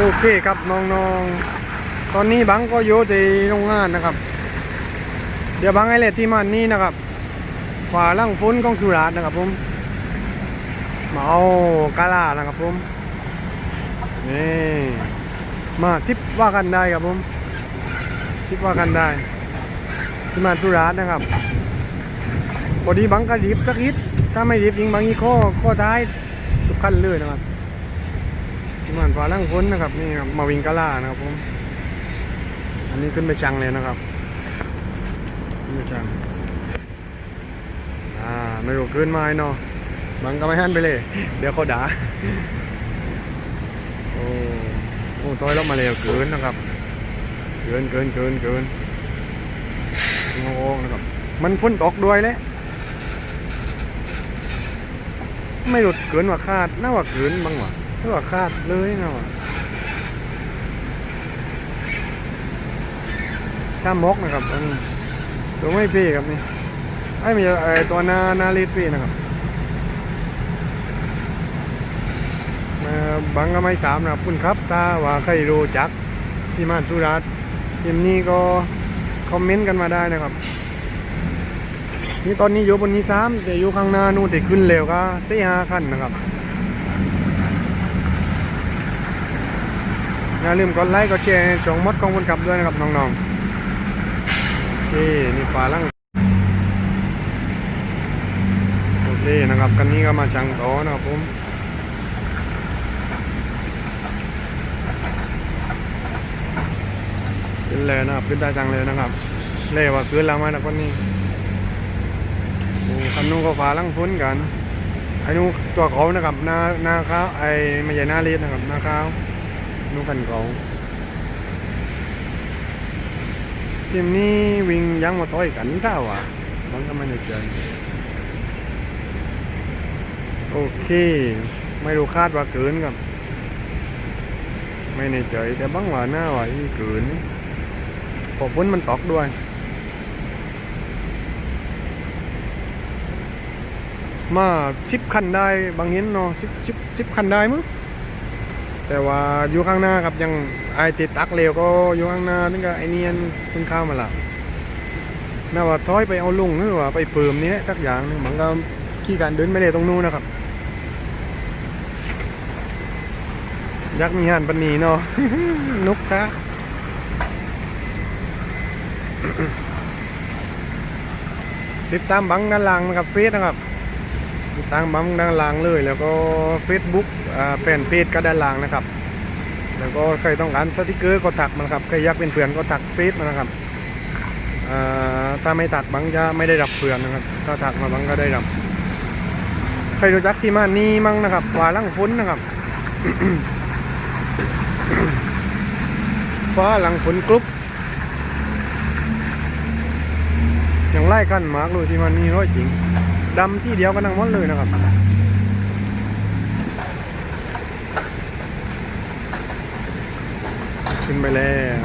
โอเคครับน้องๆ ตอนนี้บังก็อยู่ที่โรงงานนะครับ เดี๋ยวบังไอเลทที่มันนี่นะครับฝาล่างฟุ้นของสุราษนะครับผมมาเอากาลานะครับผมนี่มาซิปว่ากันได้ครับผมซิปว่ากันได้ที่มาสุราษนะครับพอดีบังก็รีบสักนิดถ้าไม่รีบยิงบังอีกข้อข้อท้ายทุกขั้นเลยนะครับ ที่มันฟ้าล่างพ้นนะครับนี่ครับมาวิงกะล่านะครับผมอันนี้ขึ้นไปชังเลยนะครับขึ้นไปชังอ่าไม่รู้ขึ้นมาไอ้เนาะบังก็ไม่หันไปเลย เดี๋ยวเขาด่าโอ้โอ้ต้อยลงมาเร็วเกินนะครับ เกินเกินเกินเกินโอ้โหนะครับ มันฝนตกด้วยแหละไม่หลุดเกินกว่าคาดน่าว่าเกินบ้างวะ เพื่อคาดเลยนะวะข้ามมกนะครับอันนี้ตัวไม่พี่ครับนี่ไอ้ม่ใช่ไอ้ตัวนานาลีดพี่นะครับมาบังก็ไม่สามนะครับคุณครับถ้าว่าใครรู้จักที่มานสุรัตน์ทีมนี้ก็คอมเมนต์กันมาได้นะครับ นี่ตอนนี้อยู่บนนี้สามแต่อยู่ข้างหน้านู่นที่ขึ้นเร็วก็สี่ห้าขั้นนะครับ อย่าลืมกดไลค์กดแชร์ช่องมดของคนขับด้วยนะครับน้องๆโอเคนี่ฝาล่างโอเคนะครับกันนี้ก็มาจังต่อนะครับผมขึ้นเลยนะครับขึ้นได้จังเลยนะครับเล่ว่าขึ้นแล้วไหมนะคนนี้โอ้คันนู้นก็ฝาล่างพ้นกันไอ้นู้ตัวเขานะครับหน้าหน้าขาวไอ้ไม่ใช่หน้าเลีดนะครับหน้าขาว นุ่งกันเขาทีมนี้วิ่งยังมาต่อยกันเจ้าอะบางก็ไม่ได้เจอโอเค ไม่รู้คาดว่าเกินครับ ไม่ในใจแต่บางว่าหน้าว่าอีเกินพอฝนมันตกด้วยมาชิปคันได้บางเห็นเนาะชิปชิปชิปคันได้มั้ง แต่ว่าอยู่ข้างหน้าครับยังไอติดตักเร็วก็อยู่ข้างหน้านี่ก็ไอเนียนเพิ่งข้ามาละน่าว่าถอยไปเอาลุงหรือว่าไปเปิมนี้สักอย่างหนึงมันก็ขี้การเดินไม่ได้ตรงนู้นนะครับ ยักษ์มีหันปันนีเนาะนุกซะติดตามบังด้านหลังนะครับเฟซนะครับ ติดตามบังด้านหลังเลย แล้วก็ Facebook แฟนเพจก็ด้านหลังนะครับ แล้วก็ใครต้องการสติกเกอร์ก็ถักมานครับใครอยากเป็นเพื่อนก็ถักเฟซมานะครับถ้าไม่ถักบังจะไม่ได้รับเพื่อนนะครับ ถ้าถักมาบังก็ได้รับใครรู้จักที่มานี่มั่งนะครับฟ้าลังฝนนะครับฟ้าหลังฝนกรุ๊ปอย่างไล่กันมาร์กเลยที่มันนี่ร้อยจริง ดำที่เดียวกันทั้งหมดเลยนะครับขึ้นไปแล้ว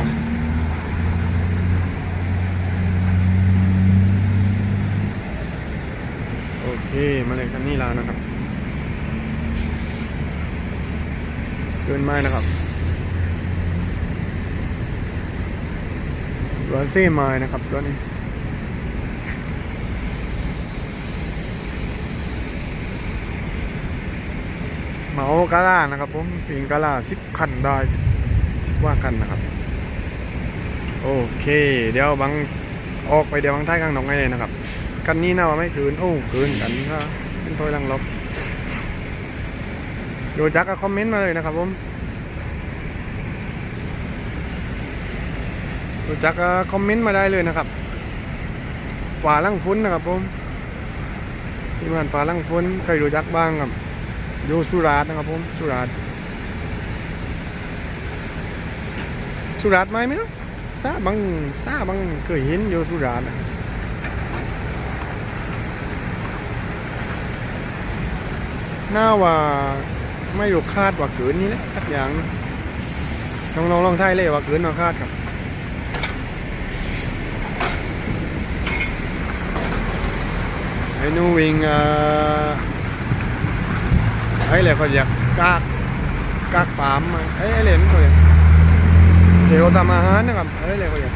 โอเคมาเลยคันนี้แล้วนะครับเกินไม้นะครับตัวเซ่ไม้นะครับตัวนี้ เหมากาล่านะครับ ผมปิงกาล่าสิบคันได้สิบสิบว่าคันนะครับ โอเค เดี๋ยวบังออกไปเดี๋ยวบังท้ายกลางหนองไงเลยนะครับกันนี้น่าว่าไม่เกินโอ้เกินกันก็เป็นถ้อยลังลบดูจักก็คอมเมนต์มาเลยนะครับผมดูจักก็คอมเมนต์มาได้เลยนะครับฝาลังฟุ้นนะครับผมที่มันฝาลังฟุ้นใครรู้จักบ้างครับ อยู่สุราษฎร์นะครับผมสุราษฎร์สุราษฎร์ไหมไม่รู้ซาบังซาบังเคยเห็นอยู่สุราษฎร์นะน่าว่าไม่รู้คาดว่าเกินนี่แหละสักอย่างลองลองลองไทยเลยว่าเกินว่าคาดครับไอ้นูวิ่ง เอ่อ ấy là con giặc cá กากปามมาเอ้ไอ้เหรนเขาเห็นเดี๋ยวทำอาหารนะครับไอะไรเลยเขาเห็น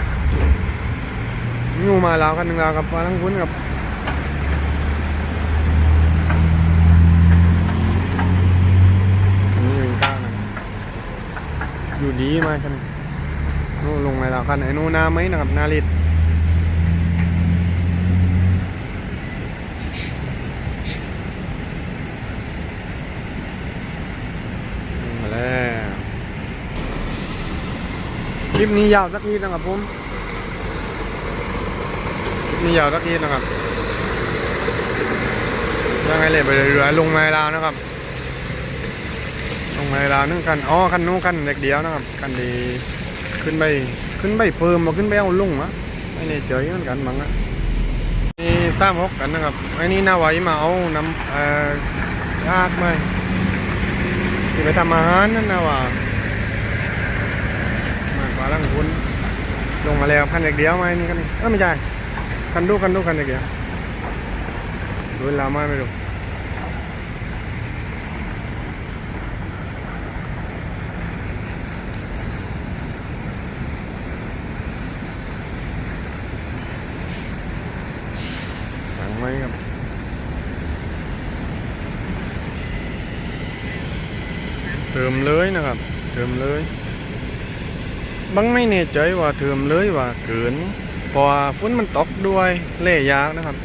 งูมาล้วกันหนึ่งล้วกับฟ้าทั้งคุ้นกับนนี้เป็นก้างนะครับอยู่ดีมากคันนู่นลงมาล้วคันไอ้นู่นนาไหมนะครับนาลิด มาแล้ว คลิปนี้ยาวสักนิดนะครับผมคลิปนี้ยาวสักนิดนะครับยังไงเลยไปเรือลงมาลาวนะครับ ลงมาลาวนึ่งคันอ๋อคันนู้นคันเด็กเดียวนะครับคันดีขึ้นไปขึ้นไปเพิ่มมาขึ้นไปเอาลุงอะไม่แน่ใจเหมือนกันมั้งอะนี่สามหกกันนะครับไอ้นี่น่าไหวมาเอาน้ำเอ่อยากไหมที่ไปทำอาหารนั่นนะว่า ล่าลังคุณลงมาแล้วคันเด็กเดียวไหมนี่กันเออไม่ใช่คันดูคันดูคันเด็กเดียวดูเวลาไหมไม่รู้สั่งไหมครับเติมเลยนะครับ เติมเลย บังไม่แน่ใจว่าเติมเลยว่าเกินเพราะว่าฝนมันตกด้วยเล่ยากนะครับ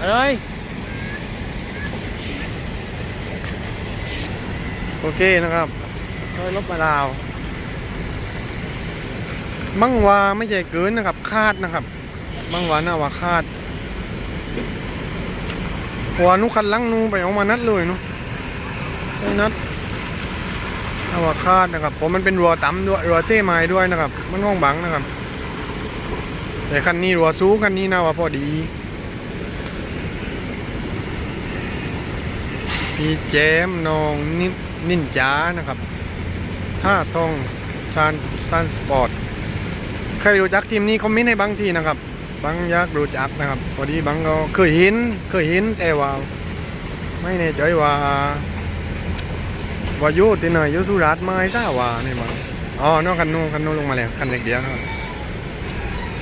อะไรโอเคนะครับค่อยลบมาดาว มังวาไม่ใช่เกินนะครับ คาดนะครับ มังวาน่าว่าคาดหัวนุคันลังนูไปออกมานัดเลยเนาะไอ้นัดน่าว่าคาดนะครับผมมันเป็นรัวต่ำด้วยรัวเจ้ไม้ด้วยนะครับ มันว่องบังนะครับ แต่คันนี้รัวสูงคันนี้น่าว่าพอดีพี่แจมนองนินินจานะครับท่าทองชานซันสปอร์ต ใครรู้จักทีมนี้คอมเมนต์ให้บางทีนะครับ บางอยากรู้จักนะครับพอดีบางก็เคยเห็นเคยเห็นแต่ว่าไม่แน่ใจว่าว่ายู่ที่ไหนอยู่สุราษฎร์ไหม่ทราบว่านี่บางอ๋อนอกคันนู้นคันนู้นลงมาแล้วคันเด็กเดียวครับ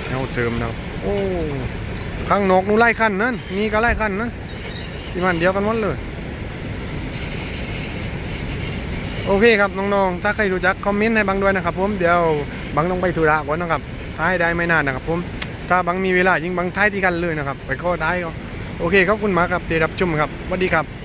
เอาเติมนะครับโอ้ข้างนอกนู้นไล่คันนั่นมีก็ไล่คันนั่นที่มันเดียวกันหมดเลย โอเคครับน้องๆ ถ้าใครรู้จักคอมเมนต์ให้บังด้วยนะครับผมเดี๋ยวบังต้องไปธุระก่อนนะครับท้ายได้ไม่นานนะครับผม ถ้าบังมีเวลายิ่งบังท้ายที่กันเลยนะครับ ไปข้อด้ายก็โอเคขอบคุณมากครับที่รับชมครับสวัสดีครับ